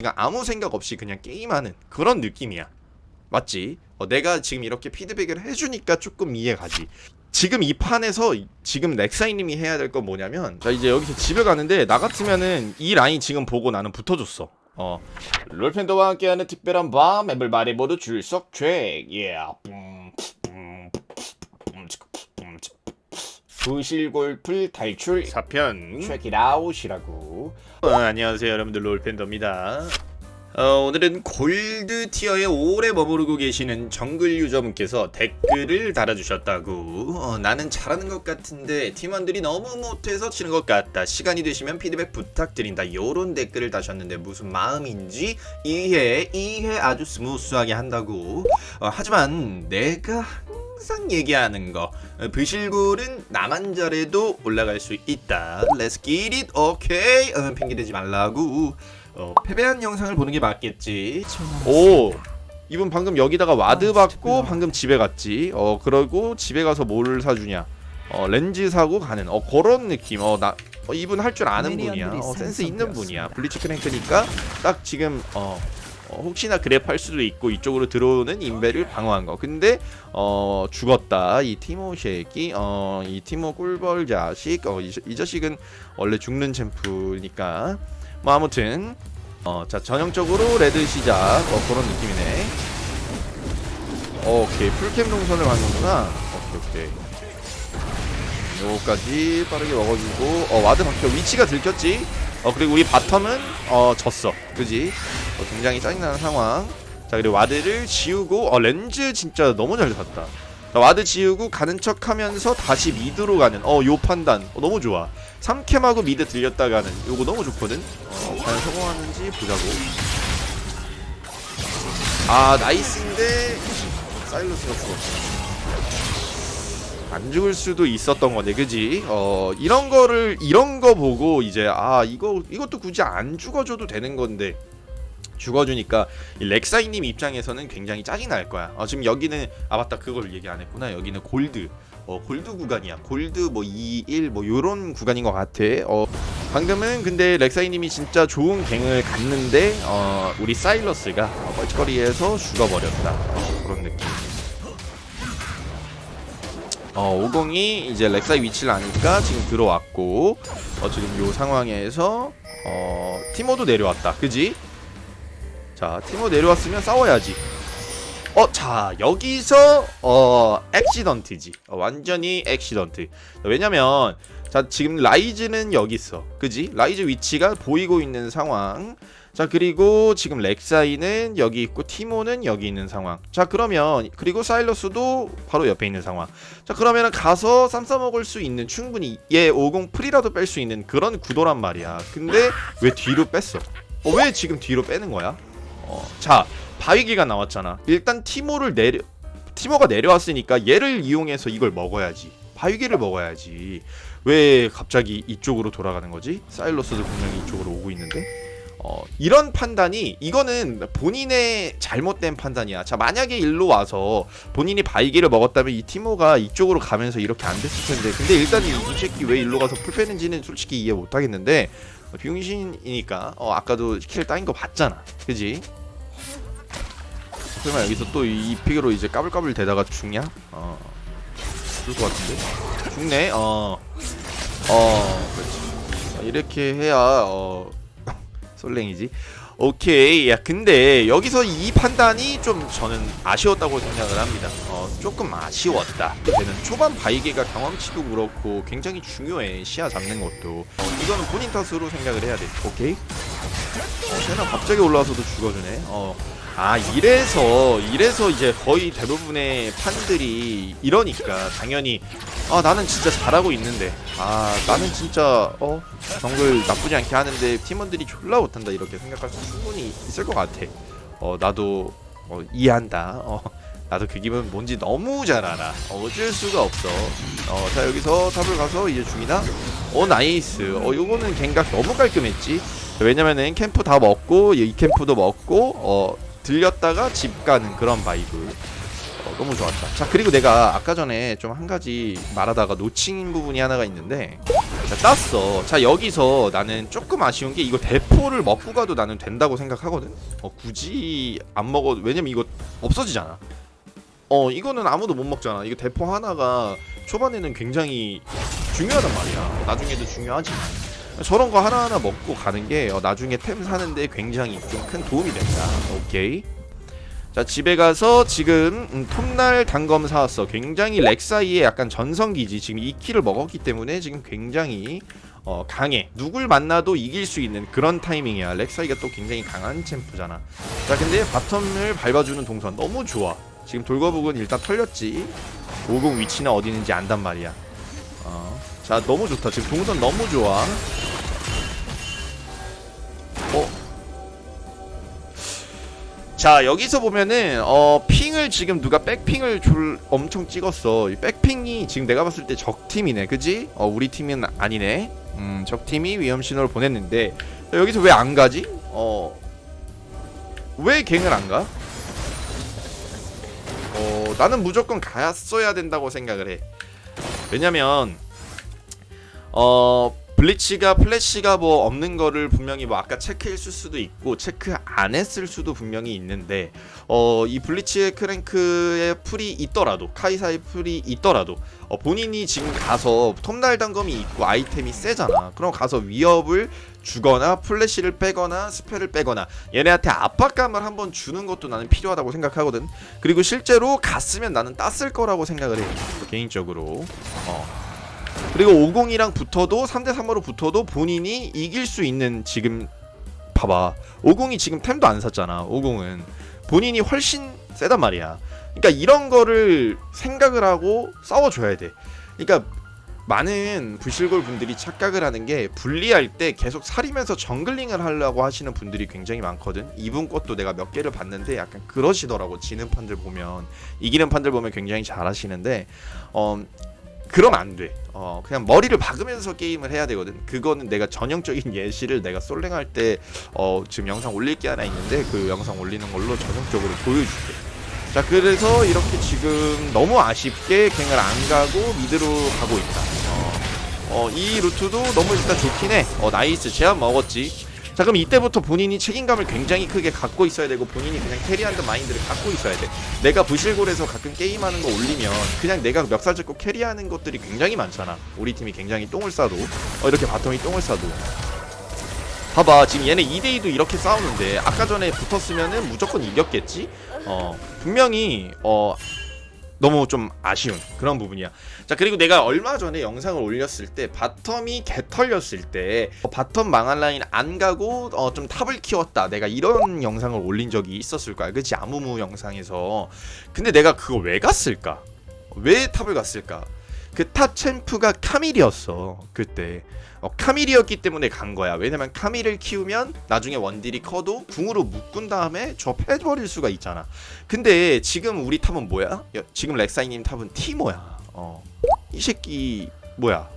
그러니까 아무 생각 없이 그냥 게임하는 그런 느낌이야. 맞지? 어, 내가 지금 이렇게 피드백을 해주니까 조금 이해가지. 지금 이 판에서 지금 렉사이님이 해야 될 건 뭐냐면 자 이제 여기서 집에 가는데 나 같으면은 이 라인 지금 보고 나는 붙어줬어. 어 롤팬더와 함께하는 특별한 밤 말해 모두 줄석 트랙 예 뿜, 뿜, 부실골풀 탈출. 4편. check it out이라고. 어, 안녕하세요 여러분들. 롤팬더입니다. 어, 오늘은 골드 티어에 오래 머무르고 계시는 정글 유저분께서 댓글을 달아주셨다고. 어, 나는 잘하는 것 같은데 팀원들이 너무 못해서 치는 것 같다. 시간이 되시면 피드백 부탁드린다. 요런 댓글을 다셨는데 무슨 마음인지 이해 이해 아주 스무스하게 한다고. 어, 하지만 내가 항상 얘기하는 거. 어, 브실골은 나만 잘해도 올라갈 수 있다. Let's get it 오케이 어, 핑계대지 말라고. 어, 패배한 영상을 보는 게 맞겠지. 오 이분 방금 여기다가 와드 받고 방금 집에 갔지. 어 그러고 집에 가서 뭘 사주냐. 어 렌즈 사고 가는. 어 그런 느낌. 어나 어, 이분 할 줄 아는 분이야. 어, 센스 있는 분이야. 블리츠 크랭크니까 딱 지금 어 어, 혹시나 그랩 할 수도 있고 이쪽으로 들어오는 인베를 방어한 거. 근데 어 죽었다. 이 티모 쉐기 어이 티모 꿀벌 자식 어 이 이 자식은 원래 죽는 챔프니까 뭐 아무튼 어 자 전형적으로 레드 시작 어 그런 느낌이네. 어, 오케이 풀캠 동선을 가는구나. 오케이 오케이. 요까지 빠르게 먹어주고 어 와드 바뀌어 위치가 들켰지. 어 그리고 우리 바텀은 어 졌어. 그지? 어, 굉장히 짜증나는 상황. 자 그리고 와드를 지우고 어 렌즈 진짜 너무 잘 샀다. 자, 와드 지우고 가는 척 하면서 다시 미드로 가는 어 요 판단 어, 너무 좋아. 3캠하고 미드 들렸다 가는 요거 너무 좋거든. 어 과연 성공하는지 보자고. 아 나이스인데 사일러스가 죽었어. 안 죽을 수도 있었던 거네, 그지? 어 이런 거를 이런 거 보고 이제 아 이거 이것도 굳이 안 죽어줘도 되는 건데 죽어주니까 이 렉사이님 입장에서는 굉장히 짜증 날 거야. 어, 지금 여기는 아 맞다 그걸 얘기 안 했구나. 여기는 골드. 어 골드 구간이야. 골드 뭐 2, 1 뭐 요런 구간인 것 같아. 어 방금은 근데 렉사이님이 진짜 좋은 갱을 갔는데 어 우리 사일러스가 어, 멀쩡거리에서 죽어버렸다. 어, 그런 느낌. 어, 50이 이제 렉사이 위치를 아니까 지금 들어왔고 어, 지금 요 상황에서 어, 티모도 내려왔다. 그지? 자, 티모 내려왔으면 싸워야지. 어, 자, 여기서 어, 액시던트지. 어, 완전히 액시던트. 왜냐면 자, 지금 라이즈는 여기 있어. 그지? 라이즈 위치가 보이고 있는 상황. 자 그리고 지금 렉사이는 여기 있고 티모는 여기 있는 상황 자 그러면 그리고 사일러스도 바로 옆에 있는 상황 자 그러면 가서 쌈 싸먹을 수 있는 충분히 얘 50 프리라도 뺄 수 있는 그런 구도란 말이야 근데 왜 뒤로 뺐어 어, 왜 지금 뒤로 빼는 거야 어, 자 바위기가 나왔잖아 일단 티모를 내려 티모가 내려왔으니까 얘를 이용해서 이걸 먹어야지 바위기를 먹어야지 왜 갑자기 이쪽으로 돌아가는 거지 사일러스도 분명히 이쪽으로 오고 있는데 어, 이런 판단이 이거는 본인의 잘못된 판단이야. 자 만약에 일로 와서 본인이 바이기를 먹었다면 이 티모가 이쪽으로 가면서 이렇게 안 됐을 텐데 근데 일단 이 새끼 왜 일로 가서 풀 빼는지는 솔직히 이해 못 하겠는데 어, 병신이니까 어, 아까도 킬 따인 거 봤잖아. 그지? 설마 여기서 또 이 픽으로 이제 까불까불 대다가 죽냐? 어 죽을 것 같은데? 죽네? 어. 어, 그렇지. 어, 이렇게 해야 어 솔랭이지. 오케이. 야, 근데 여기서 이 판단이 좀 저는 아쉬웠다고 생각을 합니다. 어, 조금 아쉬웠다. 걔는 초반 바이게가 경험치도 그렇고 굉장히 중요해. 시야 잡는 것도. 어, 이거는 본인 탓으로 생각을 해야 돼. 오케이. 어, 쟤는 갑자기 올라와서도 죽어주네. 어. 아 이래서 이래서 이제 거의 대부분의 판들이 이러니까 당연히 아 나는 진짜 잘하고 있는데. 아 나는 진짜 어 정글 나쁘지 않게 하는데 팀원들이 졸라 못한다 이렇게 생각할 수 충분히 있을 것 같아. 어 나도 어, 이해한다. 어 나도 그 기분 뭔지 너무 잘 알아. 어, 어쩔 수가 없어. 어 자 여기서 탑을 가서 이제 중이나? 어 나이스. 어 요거는 갱각 너무 깔끔했지? 왜냐면은 캠프 다 먹고 이 캠프도 먹고 어 들렸다가 집 가는 그런 바이브 어, 너무 좋았다. 자 그리고 내가 아까 전에 좀 한 가지 말하다가 놓친 부분이 하나가 있는데 자 땄어. 자 여기서 나는 조금 아쉬운 게 이거 대포를 먹고 가도 나는 된다고 생각하거든. 어 굳이 안 먹어도 왜냐면 이거 없어지잖아. 어 이거는 아무도 못 먹잖아. 이거 대포 하나가 초반에는 굉장히 중요하단 말이야. 나중에도 중요하지. 저런 거 하나하나 먹고 가는 게 어, 나중에 템 사는데 굉장히 좀 큰 도움이 된다. 오케이. 자 집에 가서 지금 음, 톱날 단검 사왔어. 굉장히 렉사이의 약간 전성기지. 지금 2키를 먹었기 때문에 지금 굉장히 어, 강해. 누굴 만나도 이길 수 있는 그런 타이밍이야. 렉사이가 또 굉장히 강한 챔프잖아. 자 근데 바텀을 밟아주는 동선 너무 좋아. 지금 돌거북은 일단 털렸지. 50 위치는 어디 있는지 안단 말이야. 어. 자 너무 좋다. 지금 동선 너무 좋아. 어. 자 여기서 보면은 어 핑을 지금 누가 백핑을 줄 엄청 찍었어 이 백핑이 지금 내가 봤을 때 적팀이네 그지? 어 우리 팀은 아니네 음 적팀이 위험 신호를 보냈는데 여기서 왜 안 가지? 어왜 갱을 안 가? 어 나는 무조건 갔어야 된다고 생각을 해 왜냐면 어 블리치가 플래시가 뭐 없는 거를 분명히 뭐 아까 체크했을 수도 있고 체크 안 했을 수도 분명히 있는데 어 이 블리치의 크랭크의 풀이 있더라도 카이사의 풀이 있더라도 어 본인이 지금 가서 톱날 단검이 있고 아이템이 세잖아. 그럼 가서 위협을 주거나 플래시를 빼거나 스펠을 빼거나 얘네한테 압박감을 한번 주는 것도 나는 필요하다고 생각하거든. 그리고 실제로 갔으면 나는 땄을 거라고 생각을 해 개인적으로. 어 그리고 50이랑 붙어도 3대 3으로 붙어도 본인이 이길 수 있는 지금 봐봐. 50이 지금 템도 안 샀잖아 50은. 본인이 훨씬 세단 말이야. 그러니까 이런 거를 생각을 하고 싸워줘야 돼. 그러니까 많은 부실골 분들이 착각을 하는 게 분리할 때 계속 살이면서 정글링을 하려고 하시는 분들이 굉장히 많거든. 이분 것도 내가 몇 개를 봤는데 약간 그러시더라고 지는 판들 보면. 이기는 판들 보면 굉장히 잘하시는데 어 그러면 안 돼. 어, 그냥 머리를 박으면서 게임을 해야 되거든. 그거는 내가 전형적인 예시를 내가 솔랭할 때 어, 지금 영상 올릴 게 하나 있는데 그 영상 올리는 걸로 전형적으로 보여줄게. 자, 그래서 이렇게 지금 너무 아쉽게 갱을 안 가고 미드로 가고 있다. 어, 어, 이 루트도 너무 일단 좋긴 해. 어, 나이스. 제압 먹었지. 자 그럼 이때부터 본인이 책임감을 굉장히 크게 갖고 있어야 되고 본인이 그냥 캐리한다는 마인드를 갖고 있어야 돼. 내가 부실골에서 가끔 게임하는 거 올리면 그냥 내가 멱살 잡고 캐리하는 것들이 굉장히 많잖아. 우리 팀이 굉장히 똥을 싸도. 어, 이렇게 바텀이 똥을 싸도. 봐봐 지금 얘네 2대2도 이렇게 싸우는데 아까 전에 붙었으면은 무조건 이겼겠지? 어 분명히 어 너무 좀 아쉬운 그런 부분이야. 자 그리고 내가 얼마 전에 영상을 올렸을 때 바텀이 개털렸을 때 어, 바텀 망한 라인 안 가고 어, 좀 탑을 키웠다. 내가 이런 영상을 올린 적이 있었을 거야. 그치 아무무 영상에서. 근데 내가 그거 왜 갔을까? 왜 탑을 갔을까? 그탑 챔프가 카밀이었어 그때. 어, 카밀이었기 때문에 간 거야. 왜냐면 카밀을 키우면 나중에 원딜이 커도 궁으로 묶은 다음에 저 패버릴 수가 있잖아. 근데 지금 우리 탑은 뭐야? 야, 지금 렉사이님 탑은 티모야. 어, 이 새끼 뭐야?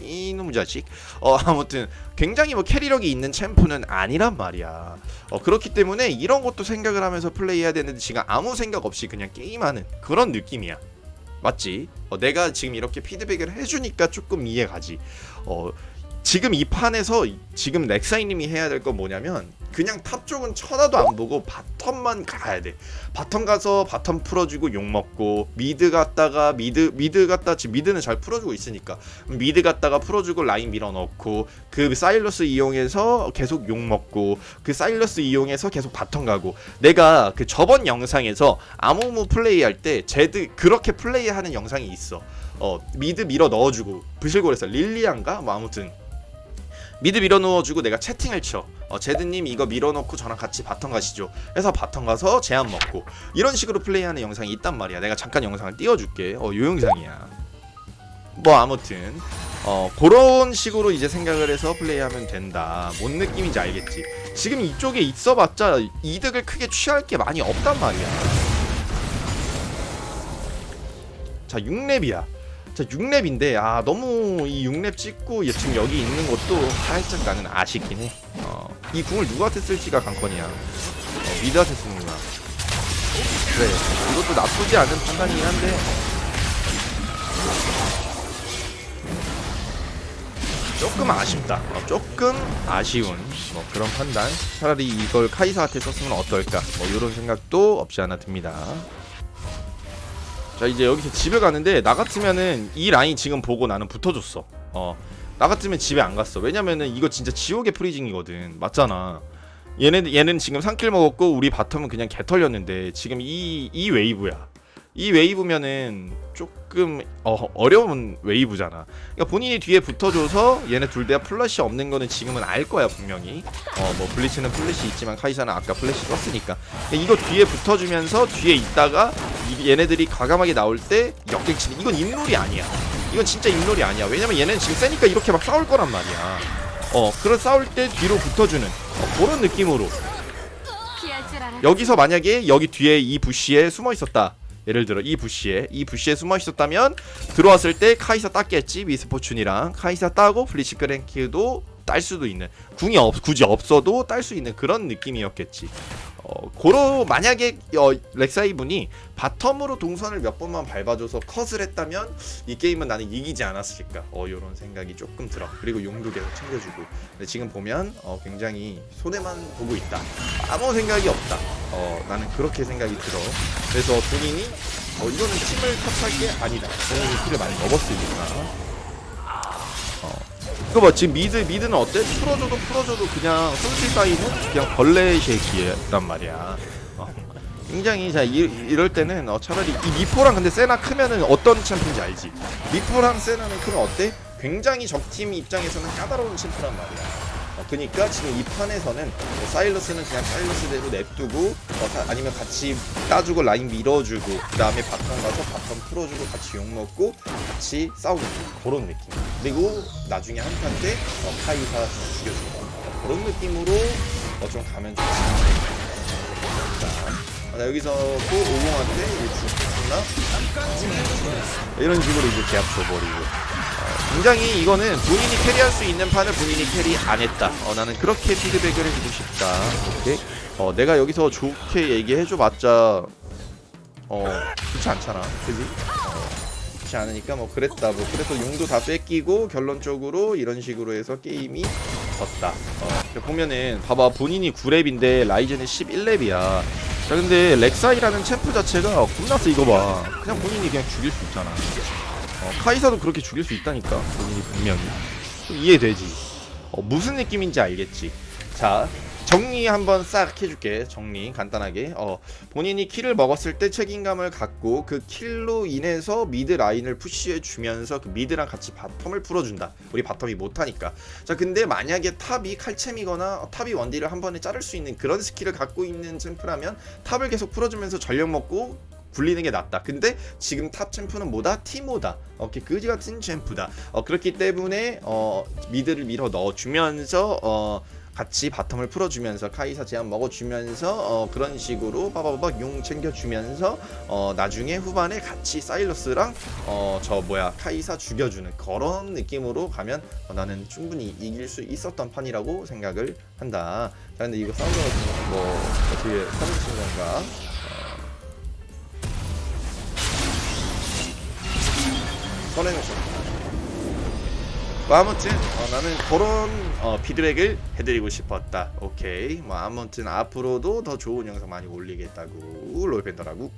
이놈 자식? 어 아무튼 굉장히 뭐 캐리력이 있는 챔프는 아니란 말이야. 어 그렇기 때문에 이런 것도 생각을 하면서 플레이해야 되는데 지금 아무 생각 없이 그냥 게임하는 그런 느낌이야 맞지? 어, 내가 지금 이렇게 피드백을 해주니까 조금 이해가지. 어, 지금 이 판에서 지금 렉사이님이 해야 될 건 뭐냐면 그냥 탑 쪽은 쳐다도 안 보고 바텀만 가야 돼. 바텀 가서 바텀 풀어주고 욕 먹고 미드 갔다가 미드 미드 갔다 지금 미드는 잘 풀어주고 있으니까. 미드 갔다가 풀어주고 라인 밀어 넣고 그 사일러스 이용해서 계속 욕 먹고 그 사일러스 이용해서 계속 바텀 가고. 내가 그 저번 영상에서 아무무 플레이할 때 제드 그렇게 플레이하는 영상이 있어. 어 미드 밀어 넣어주고. 부실골에서 릴리안가? 뭐 아무튼 미드 밀어 넣어주고 내가 채팅을 쳐. 어, 제드님 이거 밀어넣고 저랑 같이 바텀 가시죠. 해서 바텀 가서 제한 먹고 이런 식으로 플레이하는 영상이 있단 말이야. 내가 잠깐 영상을 띄워줄게. 어, 요 영상이야. 뭐 아무튼 어 그런 식으로 이제 생각을 해서 플레이하면 된다. 뭔 느낌인지 알겠지. 지금 이쪽에 있어봤자 이득을 크게 취할 게 많이 없단 말이야. 자 6렙이야. 자 6렙인데 아 너무 이 6렙 찍고 얘 지금 여기 있는 것도 살짝 나는 아쉽긴 해. 어, 이 궁을 누구한테 쓸지가 관건이야. 어, 미드한테 쓰는구나. 그래 이것도 나쁘지 않은 판단이긴 한데 조금 아쉽다 어, 조금 아쉬운 뭐 그런 판단 차라리 이걸 카이사한테 썼으면 어떨까 뭐 이런 생각도 없지 않아 듭니다 자 이제 여기서 집에 가는데 나 같으면은 이 라인 지금 보고 나는 붙어줬어 어나 같으면 집에 안 갔어 왜냐면은 이거 진짜 지옥의 프리징이거든 맞잖아 얘는 얘는 지금 3킬 먹었고 우리 바텀은 그냥 개 털렸는데 지금 이이 웨이브야. 이 웨이브면은 조금 어, 어려운 웨이브잖아. 그러니까 본인이 뒤에 붙어줘서 얘네 둘 다 플래시 없는 거는 지금은 알 거야 분명히. 어 뭐 블리츠는 플래시 있지만 카이사는 아까 플래시 썼으니까. 그러니까 이거 뒤에 붙어주면서 뒤에 있다가 이- 얘네들이 과감하게 나올 때 역갱치는 이건 입놀이 아니야. 이건 진짜 입놀이 아니야. 왜냐면 얘는 지금 세니까 이렇게 막 싸울 거란 말이야. 어 그런 싸울 때 뒤로 붙어주는 어, 그런 느낌으로. 여기서 만약에 여기 뒤에 이 부시에 숨어 있었다. 예를 들어 이 부시에 이 부시에 숨어 있었다면 들어왔을 때 카이사 땄겠지 미스포춘이랑 카이사 따고 블리치 크랭키도 딸 수도 있는 궁이 없, 굳이 없어도 딸 수 있는 그런 느낌이었겠지. 어, 고로 만약에 어, 렉사이 분이 바텀으로 동선을 몇 번만 밟아줘서 컷을 했다면 이 게임은 나는 이기지 않았을까. 어, 이런 생각이 조금 들어. 그리고 용도 계속 챙겨주고. 근데 지금 보면 어, 굉장히 손해만 보고 있다. 아무 생각이 없다. 어, 나는 그렇게 생각이 들어. 그래서 본인이 어, 이거는 팀을 탓할 게 아니다. 본인이 키를 많이 먹었으니까. 어. 이거 봐 지금 미드 미드는 어때? 풀어줘도 풀어줘도 그냥 손실 따위는 그냥 벌레 쉐이키란 말이야. 어. 굉장히 자 이, 이럴 때는 어, 차라리 이 미포랑 근데 세나 크면은 어떤 챔프인지 알지? 미포랑 세나는 크면 어때? 굉장히 적팀 입장에서는 까다로운 챔프란 말이야. 어, 그니까 지금 이 판에서는 뭐 사일러스는 그냥 사일러스대로 냅두고 어, 사- 아니면 같이 따주고 라인 밀어주고 그 다음에 바텀 가서 바텀 풀어주고 같이 욕먹고 같이 싸우는 그런 느낌. 그리고 나중에 한 판 때 어, 카이사 죽여주고 어, 그런 느낌으로 어, 좀 가면 좋지 자, 자, 여기서 또 오공한테 죽나? 이런 식으로 이제 제압 줘버리고. 어, 굉장히 이거는 본인이 캐리할 수 있는 판을 본인이 캐리 안 했다. 어, 나는 그렇게 피드백을 해주고 싶다. 오케이. 어, 내가 여기서 좋게 얘기해줘봤자 어 좋지 않잖아, 그지? 어, 좋지 않으니까 뭐 그랬다. 뭐 그래서 용도 다 뺏기고 결론적으로 이런 식으로 해서 게임이 졌다. 어, 보면은 봐봐 본인이 9렙인데 라이젠은 11렙이야. 자 근데 렉사이라는 챔프 자체가 겁나 세 이거 봐. 그냥 본인이 그냥 죽일 수 있잖아. 어, 카이사도 그렇게 죽일 수 있다니까. 본인이 분명히. 좀 이해되지. 어, 무슨 느낌인지 알겠지. 자 정리 한번 싹 해줄게. 정리 간단하게. 어, 본인이 킬을 먹었을 때 책임감을 갖고 그 킬로 인해서 미드 라인을 푸시해 주면서 그 미드랑 같이 바텀을 풀어준다. 우리 바텀이 못하니까. 자 근데 만약에 탑이 칼챔이거나 탑이 원딜을 한 번에 자를 수 있는 그런 스킬을 갖고 있는 챔프라면 탑을 계속 풀어주면서 전력 먹고 굴리는 게 낫다. 근데 지금 탑 챔프는 뭐다? 티모다. 오케이 그지 같은 챔프다. 어, 그렇기 때문에 어, 미드를 밀어 넣어주면서 어, 같이 바텀을 풀어주면서 카이사 제한 먹어주면서 어, 그런 식으로 빠바바박 용 챙겨주면서 어, 나중에 후반에 같이 사일러스랑 어, 저 뭐야 카이사 죽여주는 그런 느낌으로 가면 어, 나는 충분히 이길 수 있었던 판이라고 생각을 한다. 자 근데 이거 싸우는 뭐 어떻게 사무친 건가? 쳤다. 뭐 아무튼 어, 나는 그런 어, 피드백을 해드리고 싶었다. 오케이. 뭐 아무튼 앞으로도 더 좋은 영상 많이 올리겠다고 롤팬더라고.